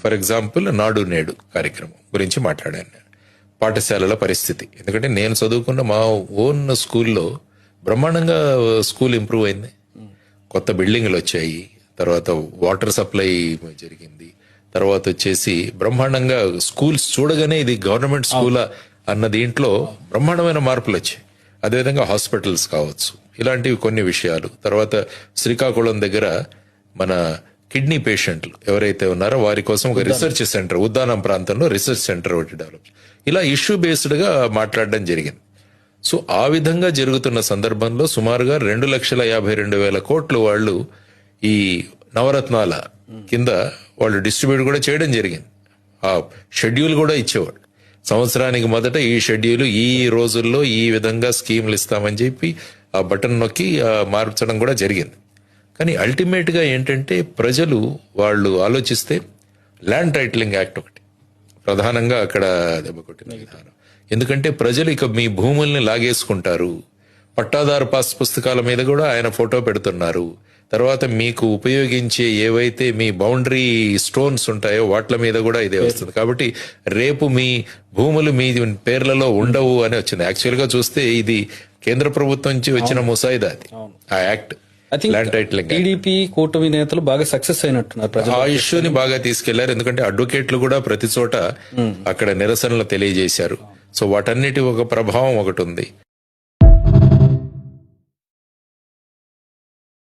For example నాడు నేడు కార్యక్రమం గురించి మాట్లాడాను. పాఠశాలల పరిస్థితి. ఎందుకంటే నేను చదువుకున్న మా ఓన్ స్కూల్లో బ్రహ్మాండంగా స్కూల్ ఇంప్రూవ్ అయింది. కొత్త బిల్డింగ్లు వచ్చాయి. తర్వాత వాటర్ సప్లై జరిగింది. తర్వాత వచ్చేసి బ్రహ్మాండంగా స్కూల్స్ చూడగానే ఇది గవర్నమెంట్ స్కూల్ అన్న దీంట్లో బ్రహ్మాండమైన మార్పులు వచ్చాయి. అదేవిధంగా హాస్పిటల్స్ కావచ్చు. ఇలాంటివి కొన్ని విషయాలు. తర్వాత శ్రీకాకుళం దగ్గర మన కిడ్నీ పేషెంట్లు ఎవరైతే ఉన్నారో వారి కోసం ఒక రీసెర్చ్ సెంటర్ ఉద్దానం ప్రాంతంలో రీసెర్చ్ సెంటర్ ఒకటి డెవలప్ ఇలా ఇష్యూ బేస్డ్గా మాట్లాడడం జరిగింది. సో ఆ విధంగా జరుగుతున్న సందర్భంలో సుమారుగా రెండు లక్షల యాభై రెండు వేల కోట్లు వాళ్ళు ఈ నవరత్నాల కింద వాళ్ళు డిస్ట్రిబ్యూట్ కూడా చేయడం జరిగింది. ఆ షెడ్యూల్ కూడా ఇచ్చేవాడు సంవత్సరానికి మొదట ఈ షెడ్యూల్ ఈ రోజుల్లో ఈ విధంగా స్కీములు ఇస్తామని చెప్పి ఆ బటన్ నొక్కి మార్చడం కూడా జరిగింది. కానీ అల్టిమేట్గా ఏంటంటే ప్రజలు వాళ్ళు ఆలోచిస్తే ల్యాండ్ టైటిలింగ్ యాక్ట్ ఒకటి. ప్రధానంగా అక్కడ దెబ్బ కొట్టిన విధానం ఎందుకంటే ప్రజలు ఇక మీ భూముల్ని లాగేసుకుంటారు. పట్టాదారు పాస్ పుస్తకాల మీద కూడా ఆయన ఫోటో పెడుతున్నారు. తర్వాత మీకు ఉపయోగించే ఏవైతే మీ బౌండరీ స్టోన్స్ ఉంటాయో వాట్ల మీద కూడా ఇదే వస్తుంది. కాబట్టి రేపు మీ భూములు మీ పేర్లలో ఉండవు అని వచ్చింది. యాక్చువల్గా చూస్తే ఇది కేంద్ర ప్రభుత్వం నుంచి వచ్చిన ముసాయిదా అది. ఆ యాక్ట్. ఐ థింక్ టీడీపీ కూటమి నేతలు బాగా సక్సెస్ అయినట్టున్నారు ఆ ఇష్యూని బాగా తీసుకెళ్ళారు. ఎందుకంటే అడ్వకేట్లు కూడా ప్రతి చోట అక్కడ నిరసనలు తెలియజేశారు. సో వాటన్నిటి ఒక ప్రభావం ఒకటి ఉంది.